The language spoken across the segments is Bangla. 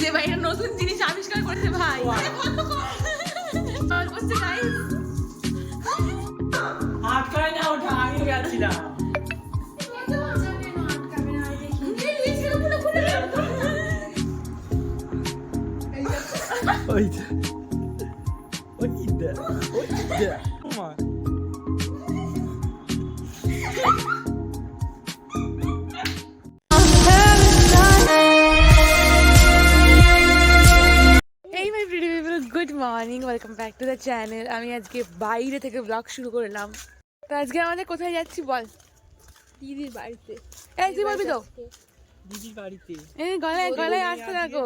যে ভাই নতুন জিনিস আবিষ্কার করেছে ভাই। আটকায় না আমি গেছিলাম morning welcome back to the channel আমি আজকে বাইরে থেকে ব্লগ শুরু করলাম। তো আজকে আমাদের কোথায় যাচ্ছি বল? দিদির বাড়িতে। এই তুই বলবি তো? দিদির বাড়িতে। এই গলায় গলায় আসতে থাকো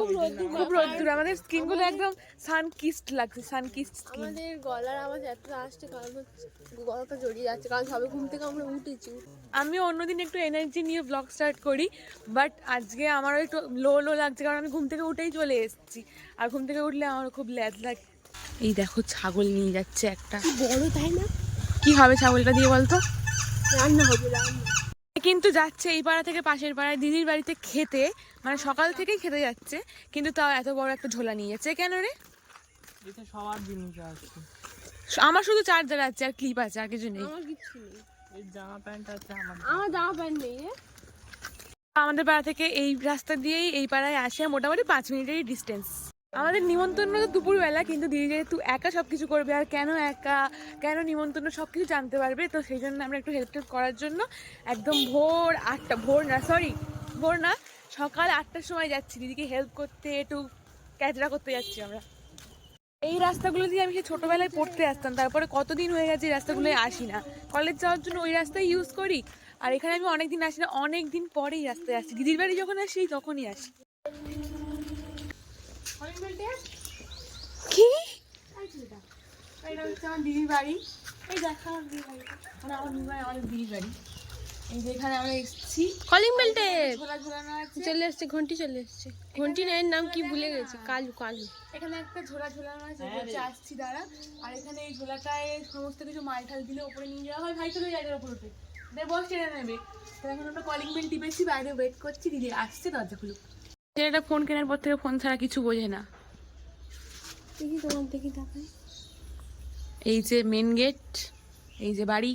খুব রোদ্দুর। আমাদের স্কিনগুলো একদম সান কিস্ট লাগছে সান কিস্ট স্কিন আমাদের গলার আওয়াজ এত আসছে কারণ হচ্ছে গলাটা জড়িয়ে যাচ্ছে কারণ সবে ঘুম থেকে আমরা উঠেছি। আমি অন্যদিন একটু এনার্জি নিয়ে ব্লগ স্টার্ট করি বাট আজকে আমারও একটু লো লো লাগছে কারণ আমি ঘুম থেকে উঠেই চলে এসেছি। আর ঘুম থেকে উঠলে আমার খুব ল্যাদ লাগে এই দেখো ছাগল নিয়ে যাচ্ছে একটা। বড় তাই না? কি হবে ছাগলটা দিয়ে বলতো? রান্না হবে রান্না। কিন্তু যাচ্ছে এই পাড়া থেকে পাশের পাড়ায় দিদির বাড়িতে খেতে। মানে সকাল থেকেই খেতে যাচ্ছে কিন্তু তাও এত বড় একটা ঝোলা নিয়ে যাচ্ছে। কেন রে? সবার জিনিস আছে। আমার শুধু চার্জার আছে আর ক্লিপ আছে আর কিছু নেই। আমার কিচ্ছু নেই। জামা প্যান্ট আছে আমার। আমার জামা প্যান্ট নেই আমাদের পাড়া থেকে এই রাস্তা দিয়েই এই পাড়ায় আসে মোটামুটি পাঁচ মিনিটেরই ডিস্টেন্স আমাদের নিমন্ত্রণ তো দুপুরবেলা, কিন্তু দিদি যেহেতু একা সব কিছু করবে, আর কেন একা, কেন নিমন্ত্রণ সব কিছু জানতে পারবে, তো সেই জন্য আমরা একটু হেল্প করার জন্য একদম ভোর আটটা, ভোর না সরি ভোর না, সকাল আটটার সময় যাচ্ছি। দিদিকে হেল্প করতে, একটু ক্যাচরা করতে যাচ্ছি আমরা। এই রাস্তাগুলো দিয়ে আমি ছোটোবেলায় পড়তে আসতাম, তারপরে কতদিন হয়ে গেছে এই রাস্তাগুলোয় আসি না। কলেজ যাওয়ার জন্য ওই রাস্তায় ইউজ করি, আর এখানে আমি অনেক দিন আসি না অনেক দিন পরেই রাস্তায় আসি। দিদির বাড়ি যখন আসি, তখনই আসি। কি? মানে কলিং বেল্টে চলে এসছে ঘন্টি চলে এসছে। ঘন্টি নাইয়ের নাম কি ভুলে গেছি কালু কালু। এখানে একটা ঝোলা ঝোলানো আছে আসছি দাঁড়া। আর এখানে এই ঝোলাটায় সমস্ত কিছু মাল ঠাল দিলে উপরে নিয়ে যাওয়া হয় ভাই তো জায়গার উপর উঠে। দে বস টেনে নেবে। তো এখন আমরা কলিং বেল টিপেছি বাইরে ওয়েট করছি দিদি আসছে দরজা খুলো ছেলেটা ফোন কেনার পর থেকে ফোন ছাড়া কিছু বোঝে না। দেখি তোমার দেখি দেখাই। এই যে মেন গেট এই যে বাড়ি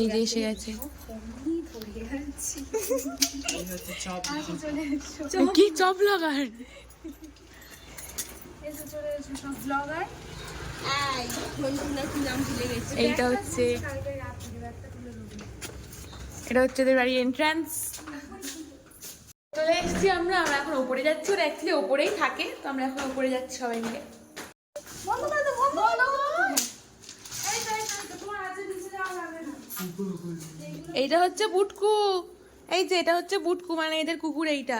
এই যে এসে গেছে। কি চপ লাগার? এই ঘন্টি না কি নাম ভুলে গেছি? এইটা হচ্ছে এটা হচ্ছে এদের বাড়ির এন্ট্রান্স চলে এসেছি আমরা আমরা এখন ওপরে যাচ্ছি, ওরা অ্যাকচুয়ালি ওপরেই থাকে, তো আমরা এখন ওপরে যাচ্ছি সবাই মিলে এইটা হচ্ছে বুটকু। এই যে, এটা হচ্ছে বুটকু মানে এদের কুকুর এইটা।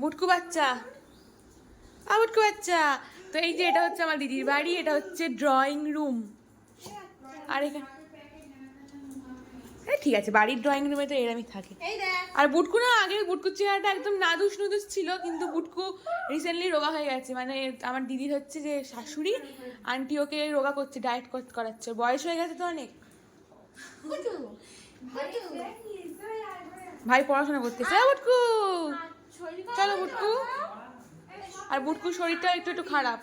বুটকু বাচ্চা। আ বুটকু বাচ্চা। তো এই যে, এটা হচ্ছে আমার দিদির বাড়ি, এটা হচ্ছে ড্রয়িং রুম আর এখানে ঠিক আছে বাড়ির ড্রয়িং রুমে তো এরমই থাকে। আর বুটকু না আগে বুটকুর চেহারাটা একদম নাদুস নুদুস ছিল কিন্তু বুটকু রিসেন্টলি রোগা হয়ে গেছে। মানে আমার দিদির হচ্ছে যে শাশুড়ি আন্টি ওকে রোগা করছে ডায়েট করাচ্ছে। বয়স হয়ে গেছে তো অনেক। ভাই পড়াশোনা করতেছে চলো বুটকু? চলো বুটকু। আর বুটকুর শরীরটা একটু একটু খারাপ।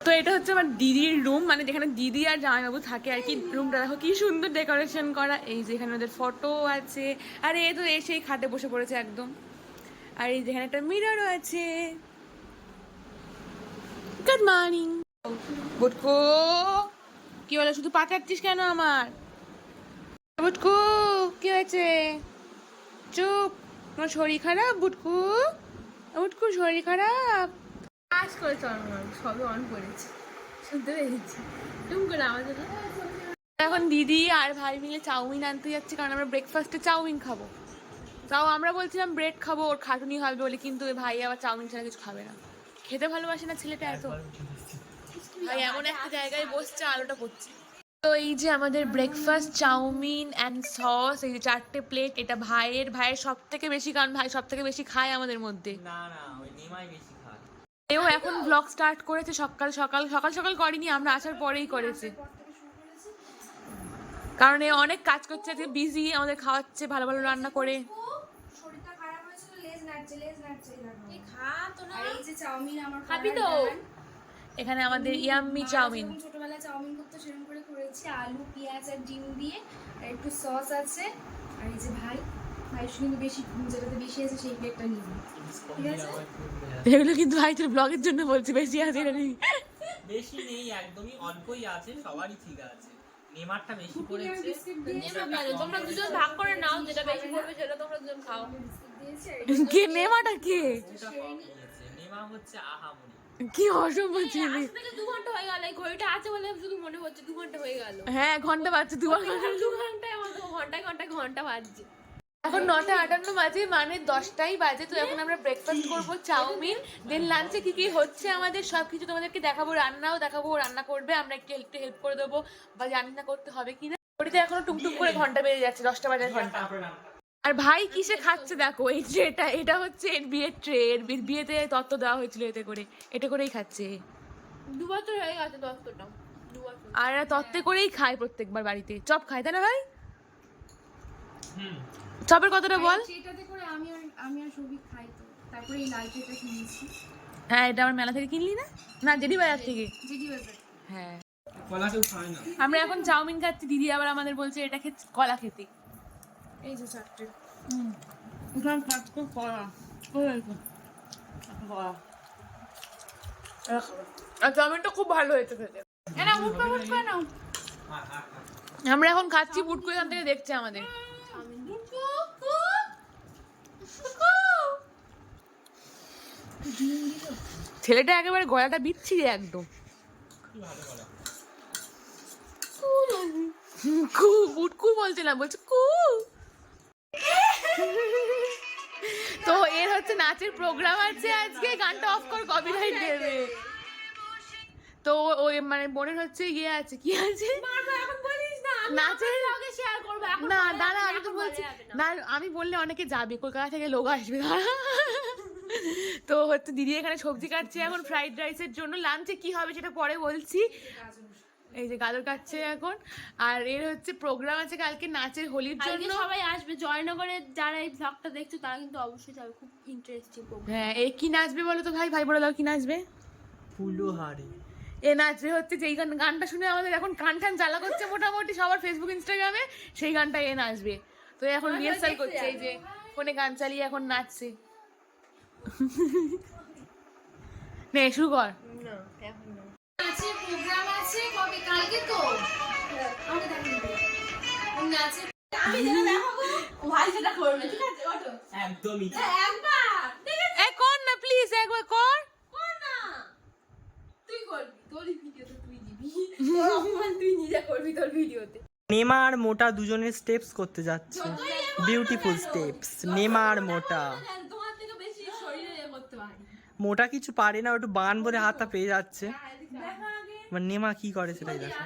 তো এটা হচ্ছে আমার দিদির রুম মানে যেখানে দিদি আর জামাইবাবু থাকে আর কি রুমটা দেখো কি সুন্দর ডেকোরেশন করা। এই যে এখানে ওদের ফটো আছে। আর, এ তো এসেই খাটে বসে পড়েছে একদম। আর এই যেখানে একটা মিররও আছে। গুড মর্নিং বুটকু, কি বলে শুধু পাঠাচ্ছিস কেন আমার? বুটকু, কি হয়েছে? চুপ। তোমার শরীর খারাপ বুটকু? বুটকু, শরীর খারাপ? কাজ করেছে অন সবই অন করেছি। শুনতে পেরেছি টুম করে আমাদের এখন দিদি আর ভাই মিলে চাউমিন আনতে যাচ্ছে কারণ আমরা ব্রেকফাস্টে চাউমিন খাব। তাও আমরা বলছিলাম ব্রেড খাব ওর খাটুনি হবে বলে কিন্তু ভাই আবার চাউমিন ছাড়া কিছু খাবে না। খেতে ভালোবাসে না ছেলেটা এত? ভাই এমন একটা জায়গায় বসছে আলোটা পড়ছে। তো এই যে আমাদের ব্রেকফাস্ট চাউমিন অ্যান্ড সস এই যে চারটে প্লেট এটা ভাইয়ের ভাইয়ের সব থেকে বেশি কারণ ভাই সব থেকে বেশি খায় আমাদের মধ্যে। না না ওই নিমাই বেশি খায় এও এখন ব্লগ স্টার্ট করেছে সকাল সকাল সকাল সকাল করেনি আমরা আসার পরেই করেছে। কারণ এ অনেক কাজ করছে আজকে বিজি আমাদের খাওয়াচ্ছে ভালো ভালো রান্না করে। যে। এখানে আমাদের ইয়াম্মি চাউমিন। ছোটবেলায় চাউমিন করতো সেরকম করে করেছি আলু পেঁয়াজ আর ডিম দিয়ে আর একটু সস আছে। আর এই যে ভাই ভাই কিন্তু বেশি যেটাতে বেশি আছে সেই প্লেটটা নিয়ে এগুলো কিন্তু ব্লগের জন্য বলছি বেশি আছে এটা নেই বেশি নেই একদমই অল্পই আছে সবারই ঠিক আছে। নেমারটা বেশি পড়েছে। তোমরা দুজন ভাগ করে নাও যেটা বেশি পড়বে সেটা তোমরা দুজন খাও। কে নেমাটা কে? নেমা হচ্ছে আহামরি। কি অসম্ভব ছেলে। দু ঘণ্টা হয়ে গেল এই ঘড়িটা আছে বলে শুধু মনে হচ্ছে দু ঘণ্টা হয়ে গেল। হ্যাঁ ঘণ্টা বাজছে দু ঘন্টায় আমার তো ঘন্টায় ঘন্টায় ঘণ্টা বাজছে। এখন নটা আটান্ন বাজে মানে দশটাই বাজে তো এখন আমরা ব্রেকফাস্ট করব চাউমিন দেন লাঞ্চে কি কি হচ্ছে আমাদের সব কিছু তোমাদেরকে দেখাবো রান্নাও দেখাবো রান্না করবে আমরা একটু একটু হেল্প করে দেবো বা জানি না করতে হবে কিনা। ওটিতে এখনও টুকটুক করে ঘণ্টা বেজে যাচ্ছে দশটা বাজার ঘণ্টা। আর ভাই কিসে খাচ্ছে দেখো এই যে এটা এটা হচ্ছে এর বিয়ের ট্রে এর বিয়েতে তত্ত্ব দেওয়া হয়েছিল এতে করে এটা করেই খাচ্ছে। দু বছর হয়ে গেছে বছর। আর তত্ত্বে করেই খায় প্রত্যেকবার বাড়িতে চপ খায় তাই না ভাই? চপের কথাটা বল। ট্রেটাতে করে আমি আর আমি আর খাই তো। তারপরে এই লাল কিনেছি। হ্যাঁ এটা আমার মেলা থেকে কিনলি না? না জেডি বাজার থেকে। জিডি বাজার হ্যাঁ কলা আমরা এখন চাউমিন খাচ্ছি দিদি আবার আমাদের বলছে এটা খেতে কলা খেতে। এই যে চারটে। আর চাউমিনটা খুব ভালো হয়েছে খেতে। হ্যাঁ হ্যাঁ হ্যাঁ আমরা এখন খাচ্ছি বুট করে এখান থেকে দেখছে আমাদের। ছেলেটা একেবারে গলাটা বিচ্ছিরি একদম। কি বুটকু বলছে না বলছে কু। তো এর হচ্ছে নাচের প্রোগ্রাম আছে আজকে গানটা অফ কর কপিরাইট দেবে তো ওই মানে বোনের হচ্ছে ইয়ে আছে কি আছে? নাচের শেয়ার করবে না দাঁড়া আমি তো বলছি। না আমি বললে অনেকে যাবে কলকাতা থেকে লোক আসবে দাঁড়া। তো হচ্ছে দিদি এখানে সবজি কাটছে এখন ফ্রাইড রাইসের জন্য লাঞ্চে কি হবে সেটা পরে বলছি। এই যে গাজর কাটছে এখন আর এর হচ্ছে প্রোগ্রাম আছে কালকে নাচের হোলির জন্য। সবাই আসবে জয়নগরের যারা এই ব্লগটা দেখছ তারা কিন্তু অবশ্যই যাবে খুব ইন্টারেস্টিং প্রোগ্রাম হ্যাঁ এ কি নাচবে বলো তো ভাই? ভাই বলে দাও কি নাচবে? ফুলুহারি। এ নাচবে হচ্ছে যেই গান গানটা শুনে আমাদের এখন কান টান জ্বালা করছে মোটামুটি সবার ফেসবুক ইনস্টাগ্রামে সেই গানটা এ নাচবে। তো এখন রিহার্সাল করছে এই যে ফোনে গান চালিয়ে এখন নাচছে। নে শুরু কর। না এখন না। নাচের প্রোগ্রাম আছে কবে কালকে তো? আমাকে আমি যেটা দেখাবো ভাই সেটা করবে ঠিক আছে ওঠো। একদমই একবার এ কর না প্লিজ একবার কর। কর না। তুই করবি তোরই ভিডিওতে তুই দিবি। তোর অপমান তুই নিজে করবি তোর ভিডিওতে নেমা আর মোটা দুজনের স্টেপস করতে যাচ্ছে। বিউটিফুল স্টেপস নেমা আর মোটা তোমার থেকে বেশি শরীরে ইয়ে করতে পারি মোটা কিছু পারে না একটু বান বলে হাতটা পেয়ে যাচ্ছে। এবার নেমা কি করে সেটাই দেখো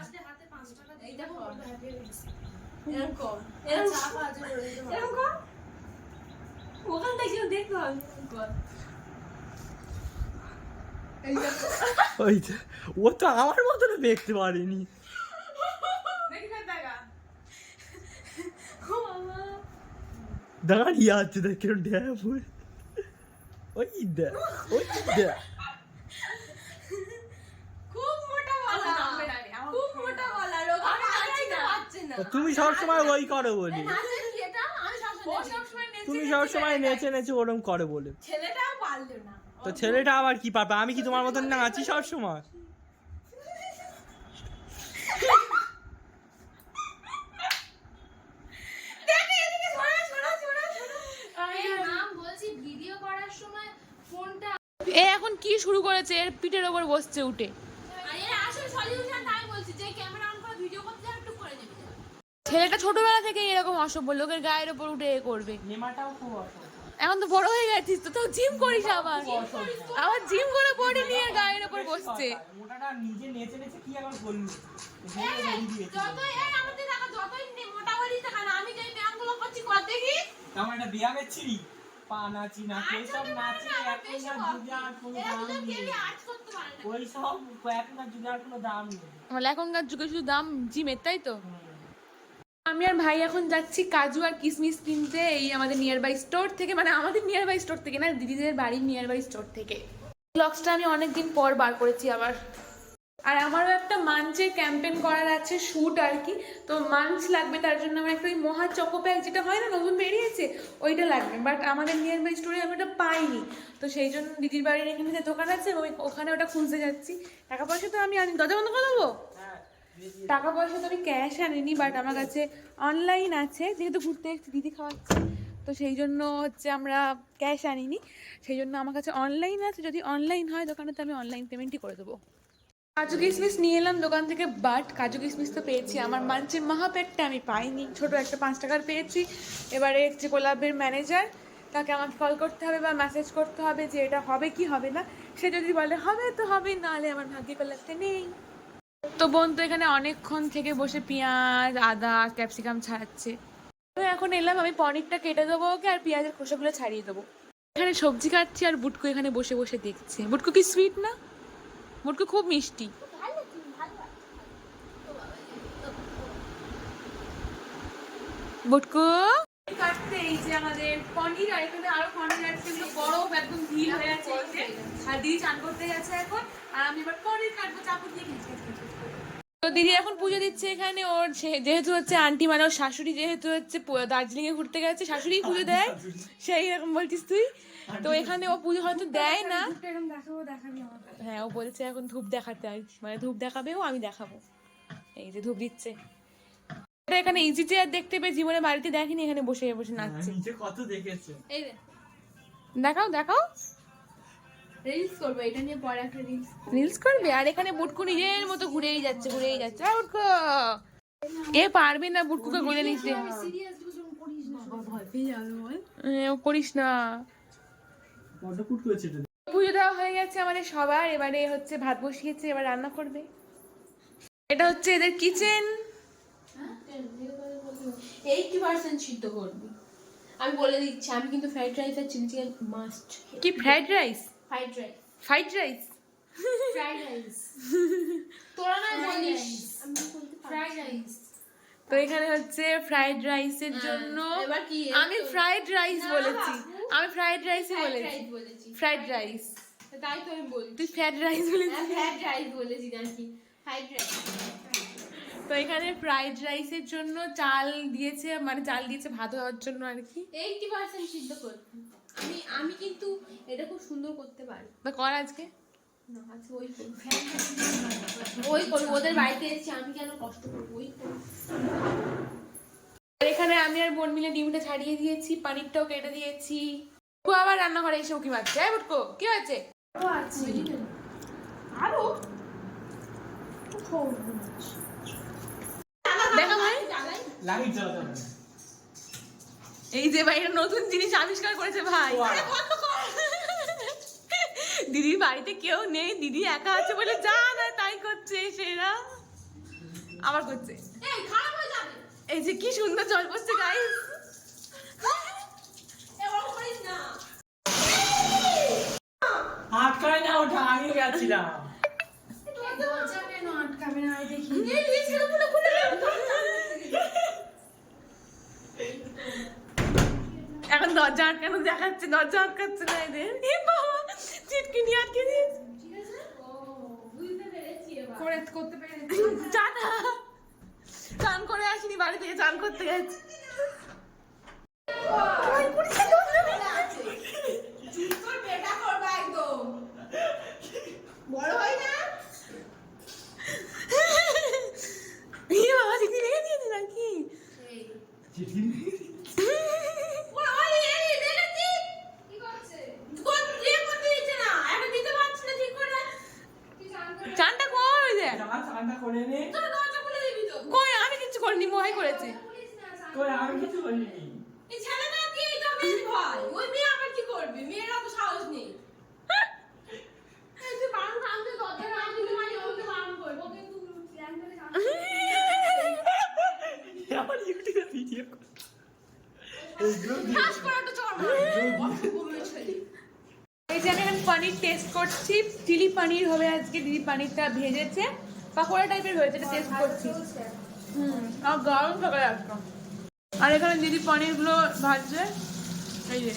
ওই ও তো আমার মতন দেখতে পারেনি। দাঁড়িয়ে আছে দেখ হয়ে। ওই দেখ ওই খুব মোটা গলা। খুব মোটা গলা রোগ আমি নাচি না। তুমি সবসময় ওই করো বলি। তুমি সব সময় নেচে সবসময় নেচে নেচে ওরম করে বলে। ছেলেটাও পারল না। তো ছেলেটা আবার কি পাবে আমি কি তোমার মতন না আছি সব সবসময় নাম বলছি ভিডিও করার সময় ফোনটা এ এখন কি শুরু করেছে? এর পিঠের ওপর বসছে উঠে। আর এর আসল সলিউশন তাই বলছি যে ক্যামেরা অন করে ভিডিও করতে যায় একটু করে নেবে ছেলেটা ছোটবেলা থেকে এরকম অসভ্য লোকের গায়ের ওপর উঠে এ করবে। এখন তো বড় হয়ে গেছিস তো তাও জিম করিস আবার। আবার জিম করে বডি নিয়ে গায়ের ওপর বসছে। মোটাটা নিজে নেচে নেচে কি আবার বললি যতই এই আমাদের দেখা যতই নে- মোটা বলি দেখা না আমি যেই ব্যায়ামগুলো করছি কর দেখি। আমার একটা ব্যায়ামের ছিলি পা নাচি নাচি এইসব নাচে এখনকার যুগে আর কোনো দাম নেই। ওই সব এখনকার যুগে আর কোনো দাম নেই। আমার এখনকার যুগে শুধু দাম জিমের তাই তো? আমি আর ভাই এখন যাচ্ছি কাজু আর কিশমিশ কিনতে এই আমাদের নিয়ার বাই স্টোর থেকে মানে আমাদের নিয়ার বাই স্টোর থেকে না দিদিদের বাড়ির নিয়ার বাই স্টোর থেকে ব্লগসটা আমি অনেকদিন পর বার করেছি আবার। আর আমারও একটা মাঞ্চের ক্যাম্পেন করার আছে শ্যুট আর কি। তো মাঞ্চ লাগবে তার জন্য আমার একটা ওই মহা চকো প্যাক যেটা হয় না নতুন বেরিয়েছে ওইটা লাগবে। বাট আমাদের নিয়ার বাই স্টোরে আমি ওটা পাইনি। তো সেই জন্য দিদির বাড়ির এখানে যে দোকান আছে ওই ওখানে ওটা খুঁজতে যাচ্ছি। টাকা পয়সা তো আমি আনি দরজা বন্ধ করে দেবো? টাকা পয়সা তো আমি ক্যাশ আনিনি বাট আমার কাছে অনলাইন আছে যেহেতু ঘুরতে এসেছি দিদি খাওয়াচ্ছে। তো সেই জন্য হচ্ছে আমরা ক্যাশ আনিনি। সেই জন্য আমার কাছে অনলাইন আছে যদি অনলাইন হয় দোকানে তো আমি অনলাইন পেমেন্টই করে দেবো। কাজু কিশমিশ নিয়ে এলাম দোকান থেকে বাট কাজু কিশমিশ তো পেয়েছি। আমার মাঞ্চে মহাপ্যাকটা আমি পাইনি। ছোট একটা পাঁচ টাকার পেয়েছি। এবারে যে কোলাবের ম্যানেজার তাকে আমাকে কল করতে হবে বা মেসেজ করতে হবে যে এটা হবে কি হবে না। সে যদি বলে, হবে তো হবে, নাহলে আমার ভাগ্যে কোলাপতে নেই। তো বোন তো এখানে অনেকক্ষণ থেকে বসে পেঁয়াজ, আদা, ক্যাপসিকাম ছাড়াচ্ছে তো এখন এলাম আমি পনিরটা কেটে দেবো ওকে আর পেঁয়াজের খোসাগুলো ছাড়িয়ে দেবো। এখানে সবজি কাটছি আর বুটকু এখানে বসে বসে দেখছে। বুটকু কি সুইট না? বুটকু খুব মিষ্টি বুটকু কাটতে এই যে আমাদের পনির, আর এখানে আরও পনির আছে কিন্তু বড়, একদম ভিড় হয়ে আছে। আর দিদি চান করতে যাচ্ছে এখন আর আমি এবার পনির কাটবো চাকু দিয়ে করে। তো দিদি এখন পুজো দিচ্ছে এখানে ওর যেহেতু হচ্ছে আন্টি মানে ওর শাশুড়ি যেহেতু হচ্ছে দার্জিলিং এ ঘুরতে গেছে শাশুড়ি পুজো দেয় সেই রকম বলছিস তুই। তো এখানে ও পুজো হয়তো দেয় না। হ্যাঁ ও বলছে এখন ধূপ দেখাতে আর কি। মানে ধূপ দেখাবে ও আমি দেখাবো। এই যে ধূপ দিচ্ছে। এটা এখানে ইজি চেয়ার দেখতে পেয়ে জীবনে বাড়িতে দেখিনি এখানে বসে বসে নাচছে। কত দেখেছে। দেখাও দেখাও। রিলস করব এটা নিয়ে পরে একটা রিলস রিলস করবে? আর এখানে বুটকু নিজের মতো ঘুরেই যাচ্ছে ঘুরেই যাচ্ছে। আর বুটকু এ পারবে না বুটকুকে ঘুরে নিতে। ভয় পেয়ে যাবে বল। এ, ও করিস না। এটা। পুজো দেওয়া হয়ে গেছে আমাদের সবার এবারে হচ্ছে ভাত বসিয়েছে এবার রান্না করবে। এটা হচ্ছে এদের কিচেন এইটি পার্সেন্ট সিদ্ধ করবি। আমি বলে দিচ্ছি আমি কিন্তু ফ্রাইড রাইস আর চিলি চিকেন মাস্ট কি fried rice fried rice fried rice fried rice তোরা না বলিস? আমি ফ্রাইড রাইস তো এখানে হচ্ছে ফ্রাইড রাইসের জন্য কি? আমি ফ্রাইড রাইস বলেছি। আমি ফ্রাইড রাইসই বলেছি। রাইস বলেছি। ফ্রাইড রাইস তাই তো আমি বলছি। তুই ফ্রাইড রাইস বলেছিস? ফ্রাইড রাইস বলেছি নাকি? ফ্রাইড রাইস তো এখানে ফ্রাইড রাইসের জন্য চাল দিয়েছে মানে চাল দিয়েছে ভাত হওয়ার জন্য আর কি। এইটি পার্সেন্ট সিদ্ধ করবি আমি আমি কিন্তু এটা খুব সুন্দর করতে পারি। তা কর আজকে। না আচ্ছা ওই করব। ওদের বাড়িতে এসেছি আমি কেন কষ্ট করব? ওই আর এখানে আমি আর বোন মিলে ডিমটা ছাড়িয়ে দিয়েছি পানিরটাও কেটে দিয়েছি। আবার রান্নাঘরে এসে উকি মারছে। হ্যাঁ বুটকো কি হয়েছে? আরও? দেখো ভাই। লাইট জ্বালাতে হবে। এই যে ভাই নতুন জিনিস আবিষ্কার করেছে ভাই। দিদির বাড়িতে কেউ নেই দিদি একা আছে বলে যা না তাই করছে সেরা। আবার করছে। এই খারাপ হয়ে যাবে। এই যে কি সুন্দর জল পড়ছে গাইস না। আটকায় না ওটা আগে গেছিলাম দরজা কেন আটকাবে না আয় দেখি এই এই ছেলেগুলো খুলে এখন দরজা আটকানো দেখাচ্ছে? দরজা আটকাচ্ছে না এদের? চিটকি নিয়ে আটকে দিয়েছে। করে করতে পেরেছি। চান করে আসিনি বাড়ি থেকে চান করতে গেছে তোর বেটা করবা একদম বড় হয় না এই বাবা দিদি রেখে দিয়েছে নাকি ওই ওই এই দেখেছি কি করছে কোন ইয়ে করতে দিচ্ছে না এখন দিতে পারছি না ঠিক করে তুই চান করে চানটা কর ওই দেখ করে নে। তোর দরজা খুলে দিবি তো। কই আমি কিছু করিনি মহাই করেছে। কই আমি কিছু বলিনি এই ছেলেটা দিয়েই তো বেশি ভয় ওই মেয়ে আবার কি করবে? মেয়ের অত সাহস নেই। তুই বারণ কানতে দরজা না দিলে মানে ওকে বারণ করব। ওকে তুই প্ল্যান করে আমার ইউটিউবে ভিডিও এইগুলো দিয়ে ঠাস করে একটা চড় মার অসভ্য মেয়ে ছেলে এই যে আমি এখন পনির টেস্ট করছি। চিলি পনির হবে আজকে দিদি পনিরটা ভেজেছে। পাকোড়া টাইপের হয়েছে, এটা টেস্ট করছি। হুম, আর গরম সকালে একদম। আর এখানে দিদি পনিরগুলো ভাজছে। এই যে।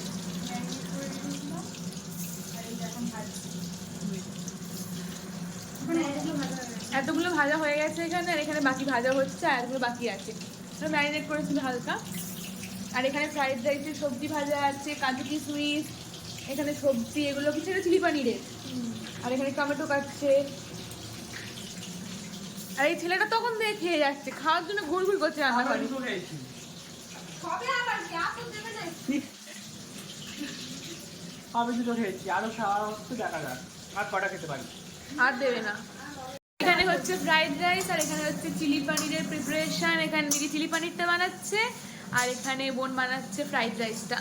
এতগুলো ভাজা হয়ে গেছে এখানে, আর এখানে বাকি ভাজা হচ্ছে, আর এগুলো বাকি আছে। তো ম্যারিনেট করেছিল হালকা। আর এখানে ফ্রাইড রাইসের সবজি ভাজা আছে, কাজু কিশমিশ, এখানে সবজি, এগুলো কিছু চিলি পনিরের। আর এখানে টমেটো কাটছে। আর এই ছেলেটা তখন থেকে খেয়ে যাচ্ছে খাওয়ার জন্য ঘুর ঘুর করছে রান্না করে কবে আবার গ্যাপ দেবে না? আমি দুটো খেয়েছি? আরও খাওয়া হচ্ছে দেখা যাক। আর কটা খেতে পারি? আর দেবে না। এখানে হচ্ছে ফ্রাইড রাইস আর এখানে হচ্ছে চিলি পনিরের প্রিপারেশন এখানে দিদি চিলি পনিরটা বানাচ্ছে আর এখানে বোন বানাচ্ছে ফ্রাইড রাইসটা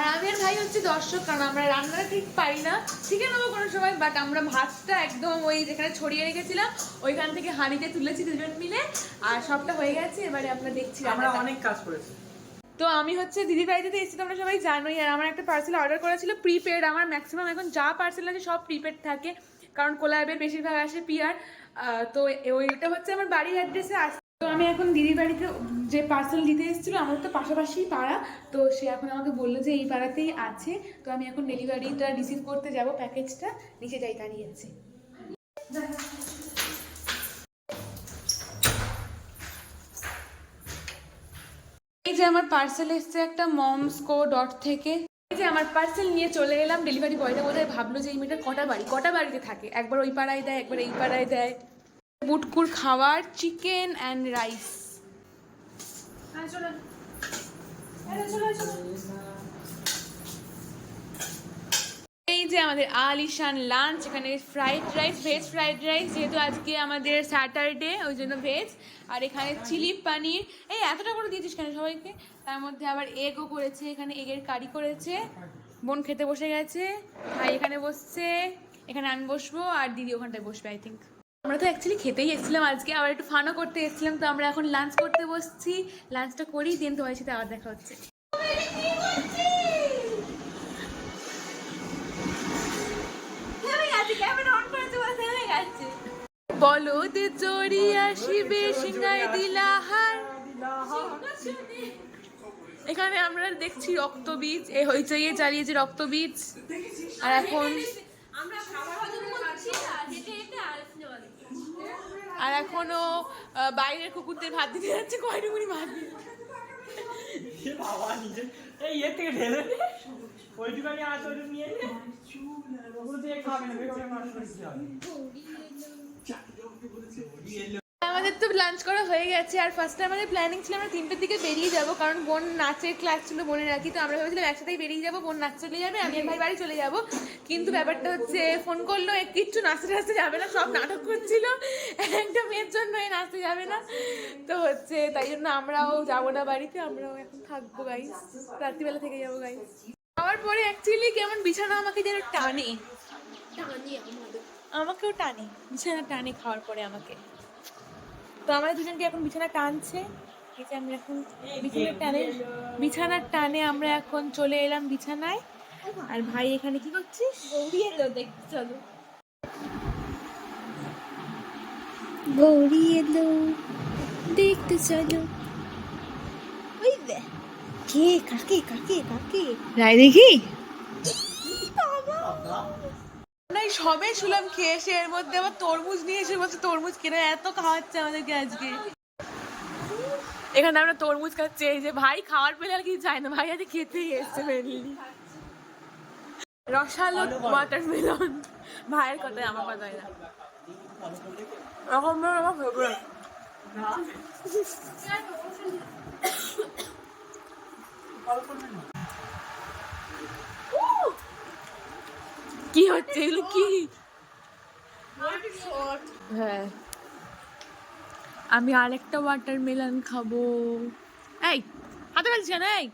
আর আমি আর ভাই হচ্ছে দর্শক কারণ আমরা রান্নাটা ঠিক পারি না। শিখে নেব কোনো সময় বাট আমরা ভাতটা একদম ওই যেখানে ছড়িয়ে রেখেছিলাম ওইখান থেকে হাঁড়িতে তুলেছি দুজন মিলে আর সবটা হয়ে গেছে এবারে আমরা দেখছি আমরা অনেক কাজ করেছি। তো আমি হচ্ছে দিদির বাড়িতে এসেছি তোমরা সবাই জানোই আর আমার একটা পার্সেল অর্ডার করা ছিল প্রিপেড আমার ম্যাক্সিমাম এখন যা পার্সেল আছে সব প্রিপেড থাকে কারণ কোলাবের বেশিরভাগ আসে পিয়ার তো ওইটা হচ্ছে আমার বাড়ির অ্যাড্রেসে আস তো আমি এখন দিদির বাড়িতে যে পার্সেল দিতে এসেছিল, আমাদের তো পাশাপাশি পাড়া, তো সে এখন আমাকে বলল যে এই পাড়াতেই আছে। তো আমি এখন ডেলিভারিটা রিসিভ করতে যাব প্যাকেজটা নিচে যাই, দাঁড়িয়ে আছে। এই যে আমার পার্সেল এসছে একটা মমসকো ডট থেকে। এই যে আমার পার্সেল নিয়ে চলে এলাম ডেলিভারি বয়টা বোধহয় ভাবলো যে এই মেয়েটার কটা বাড়ি, কটা বাড়িতে থাকে? একবার ওই পাড়ায় দেয়, একবার এই পাড়ায় দেয়। বুটকুর খাবার চিকেন অ্যান্ড রাইস এই যে আমাদের আলিশান লাঞ্চ এখানে fried rice veg fried rice যেহেতু আজকে আমাদের স্যাটারডে ওই জন্য ভেজ আর এখানে চিলি পানির এই এতটা করে দিয়েছিস কেন সবাইকে? তার মধ্যে আবার এগও করেছে এখানে এগের কারি করেছে। বোন খেতে বসে গেছে ভাই এখানে বসছে। এখানে আমি বসবো আর দিদি ওখানটায় বসবে আই থিঙ্ক আমরা তো অ্যাকচুয়ালি খেতেই এসেছিলাম। আজকে আবার একটু ফানও করতে এসেছিলাম। তো আমরা এখন লাঞ্চ করতে বসছি। লাঞ্চটা করি দেন তোমার সাথে আবার দেখা হচ্ছে। বলো বলদ চড়ি আসিবে, সিংহায় দিলাহার। এখানে আমরা দেখছি রক্তবীজ এই হইচইয়ে চালিয়েছে রক্তবীজ আর এখন আমরা খাবার হজম করছি আর হেঁটে হেঁটে আর সিনেমা দেখছি আর এখনও বাইরের কুকুরদের ভাত দিতে যাচ্ছে কয়টুকুনি ভাত দিতে বাবা নিজে এই ইয়ে থেকে ঢেলে নিয়ে ওগুলো দিয়ে খাবে না আমাদের তো লাঞ্চ করা হয়ে গেছে আর ফার্স্টে আমাদের প্ল্যানিং ছিল আমরা তিনটের দিকে বেরিয়ে যাব কারণ বোন নাচের ক্লাস ছিল বোনের রাখি তো আমরা ভেবেছিলাম একসাথেই বেরিয়ে যাব বোন নাচ চলে যাবে আমি ভাই বাড়ি চলে যাব। কিন্তু ব্যাপারটা হচ্ছে ফোন করল কিচ্ছু নাচতে নাচতে যাবে না সব নাটক করছিল একটা মেয়ের জন্য এই নাচতে যাবে না। তো হচ্ছে তাই জন্য আমরাও যাব না বাড়িতে আমরাও এখন থাকব গাইস রাত্রিবেলা থেকে যাব গাইস খাওয়ার পরে অ্যাকচুয়ালি কেমন বিছানা আমাকে যেন টানে। টানি আমাকেও টানে বিছানা টানে খাওয়ার পরে আমাকে। তো আমাদের দুজনকে এখন বিছানা টানছে। যে আমরা এখন বিছানার টানে বিছানার টানে আমরা এখন চলে এলাম বিছানায়। আর ভাই এখানে কি করছিস? গৌরী এলো দেখতে চলো। গৌরী এলো দেখতে চলো। ওই দে কে কাকে কাকে কাকে রায় দেখি? এই সবে শুলাম খেয়ে এসে এর মধ্যে আবার তরমুজ নিয়ে এসে বলছে তরমুজ কিনে এত খাওয়াচ্ছে আমাদেরকে আজকে। এখানে আমরা তরমুজ খাচ্ছি এই যে ভাই খাওয়ার পেলে আর কিছু চায় না ভাই আজকে খেতেই এসছে মেনলি রসালো ওয়াটারমেলন ভাইয়ের কথায় আমার কথায় না। রকম আমার ফেভারিট কি হচ্ছে? এগুলো কি? হ্যাঁ। আমি আরেকটা ওয়াটারমেলন খাব। এই, হাতে পারছি না এই।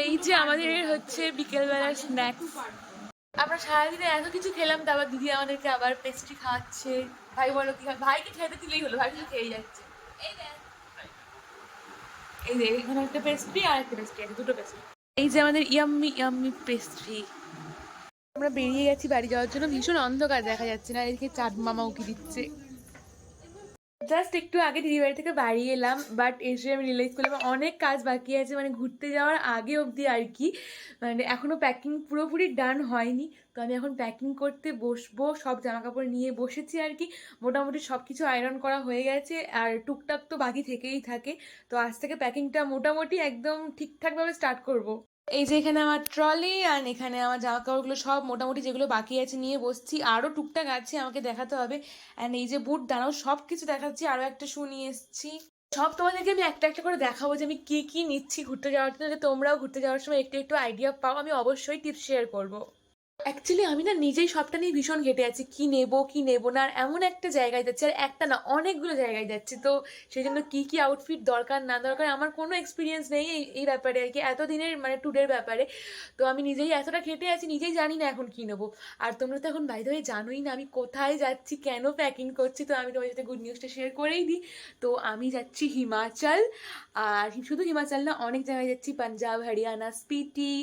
এই যে আমাদের হচ্ছে বিকেলবেলার স্ন্যাক্স আমরা সারাদিনে এত কিছু খেলাম, তারপর দিদি আমাদেরকে আবার পেস্ট্রি খাওয়াচ্ছে। ভাই বলো কি? ভাইকে খেতে দিলেই হলো, ভাই খেয়ে যাচ্ছে। এই দেখ এই যে এখানে একটা পেস্ট্রি আর একটা পেস্ট্রি আছে দুটো পেস্ট্রি এই যে আমাদের ইয়াম্মি ইয়াম্মি পেস্ট্রি আমরা বেরিয়ে গেছি বাড়ি যাওয়ার জন্য, ভীষণ অন্ধকার দেখা যাচ্ছে না, এদিকে চাঁদ মামা উকি দিচ্ছে। জাস্ট একটু আগে দিদি বাড়ি থেকে বাড়ি এলাম বাট এসে আমি রিয়েলাইজ করলাম অনেক কাজ বাকি আছে মানে ঘুরতে যাওয়ার আগে অবধি আর কি মানে এখনও প্যাকিং পুরোপুরি ডান হয়নি, তো আমি এখন প্যাকিং করতে বসবো, সব জামা কাপড় নিয়ে বসেছি আর কি মোটামুটি সব কিছু আয়রন করা হয়ে গেছে, আর টুকটাক তো বাকি থেকেই থাকে, তো আজ থেকে প্যাকিংটা মোটামুটি একদম ঠিকঠাকভাবে স্টার্ট করব। এই যে এখানে আমার ট্রলি আর এখানে আমার জামা কাপড়গুলো সব মোটামুটি যেগুলো বাকি আছে নিয়ে বসছি। আরও টুকটাক আছে, আমাকে দেখাতে হবে। অ্যান্ড এই যে বুট দাঁড়াও সব কিছু দেখাচ্ছি আরও একটা শু নিয়ে এসেছি। সব তোমাদেরকে আমি একটা একটা করে দেখাবো যে আমি কী কী নিচ্ছি ঘুরতে যাওয়ার জন্য তোমরাও ঘুরতে যাওয়ার সময় একটু একটু আইডিয়া পাও। আমি অবশ্যই টিপস শেয়ার করব। অ্যাকচুয়ালি আমি না নিজেই সবটা নিয়ে ভীষণ ঘেটে আছি। কি নেব কি নেব না, আর এমন একটা জায়গায় যাচ্ছি, আর একটা না, অনেকগুলো জায়গায় যাচ্ছি। তো সেই জন্য কী কী আউটফিট দরকার, না দরকার, আমার কোনো এক্সপিরিয়েন্স নেই এই এই ব্যাপারে আর কি এতদিনের মানে ট্যুরের ব্যাপারে। তো আমি নিজেই এতটা ঘেটে আছি, নিজেই জানি না এখন কী নেব। আর তোমরা তো এখন বাইরে হয়ে জানোই না আমি কোথায় যাচ্ছি, কেন প্যাকিং করছি, তো আমি তোমার সাথে গুড নিউজটা শেয়ার করেই দিই। তো আমি যাচ্ছি হিমাচল, আর শুধু হিমাচল না, অনেক জায়গায় যাচ্ছি পাঞ্জাব হরিয়ানা স্পিটি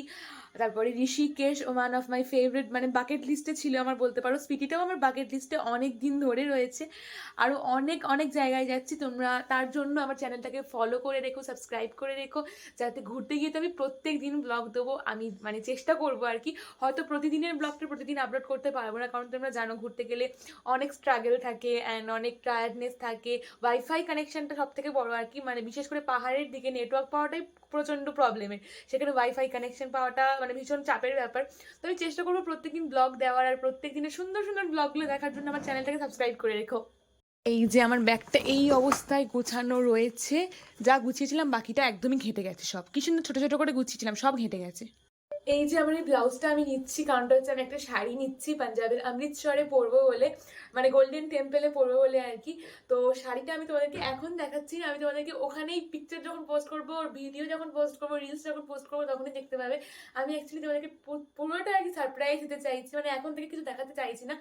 তারপরে ঋষিকেশ ও ওয়ান অফ মাই ফেভারিট মানে বাকেট লিস্টে ছিল আমার বলতে পারো স্পিটিটাও আমার বাকেট লিস্টে অনেক দিন ধরে রয়েছে। আরও অনেক অনেক জায়গায় যাচ্ছি, তোমরা তার জন্য আমার চ্যানেলটাকে ফলো করে রেখো সাবস্ক্রাইব করে রেখো, যাতে ঘুরতে গিয়ে তো আমি প্রত্যেক দিন ব্লগ দেবো, আমি মানে চেষ্টা করব আর কি। হয়তো প্রতিদিনের ব্লগটা প্রতিদিন আপলোড করতে পারব না, কারণ তোমরা জানো ঘুরতে গেলে অনেক স্ট্রাগল থাকে অ্যান্ড অনেক টায়ার্ডনেস থাকে। ওয়াইফাই কানেকশানটা সব থেকে বড় আর কি মানে বিশেষ করে পাহাড়ের দিকে নেটওয়ার্ক পাওয়াটাই প্রচণ্ড প্রবলেমের সেখানে ওয়াইফাই কানেকশন পাওয়াটা মানে ভীষণ চাপের ব্যাপার। তো আমি চেষ্টা করব প্রত্যেকদিন ব্লগ দেওয়ার আর প্রত্যেক দিনের সুন্দর সুন্দর ব্লগগুলো দেখার জন্য আমার চ্যানেলটাকে সাবস্ক্রাইব করে রেখো। এই যে আমার ব্যাগটা এই অবস্থায় গোছানো রয়েছে, যা গুছিয়েছিলাম বাকিটা একদমই ঘেঁটে গেছে সব। কি সুন্দর ছোটো ছোটো করে গুছিয়েছিলাম, সব ঘেঁটে গেছে। এই যে আমার এই ব্লাউজটা আমি নিচ্ছি কারণটা হচ্ছে আমি একটা শাড়ি নিচ্ছি পাঞ্জাবের অমৃতসরে পরবো বলে মানে গোল্ডেন টেম্পলে পরবো বলে আর কি। তো শাড়িটা আমি তোমাদেরকে এখন দেখাচ্ছি না, আমি তোমাদেরকে ওখানেই পিকচার যখন পোস্ট করব ওর ভিডিও যখন পোস্ট করব রিলস যখন পোস্ট করব তখনই দেখতে পাবে। আমি অ্যাকচুয়ালি তোমাদেরকে পুরোটা আর কি সারপ্রাইজ দিতে চাইছি মানে এখন থেকে কিছু দেখাতে চাইছি না।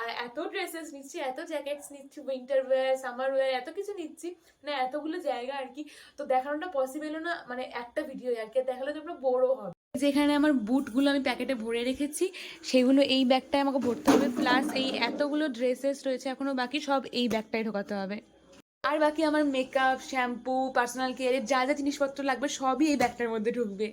আর এত ড্রেসেস নিচ্ছি এত জ্যাকেটস নিচ্ছি উইন্টার ওয়্যার সামার ওয়্যার এত কিছু নিচ্ছি মানে এতগুলো জায়গা আর কি। তো দেখানোটা পসিবলও না মানে একটা ভিডিও আর কি দেখালে তোমরা বড়ো হবে। যেখানে আমার বুটগুলো আমি প্যাকেটে ভরে রেখেছি, সেগুলো এই ব্যাগটায় আমাকে ভরতে হবে প্লাস এই এতগুলো ড্রেসেস রয়েছে এখনও বাকি, সব এই ব্যাগটায় ঢোকাতে হবে। আর বাকি আমার মেকআপ শ্যাম্পু পার্সোনাল কেয়ারের যা যা জিনিসপত্র লাগবে, সবই এই ব্যাগটার মধ্যে ঢুকবে।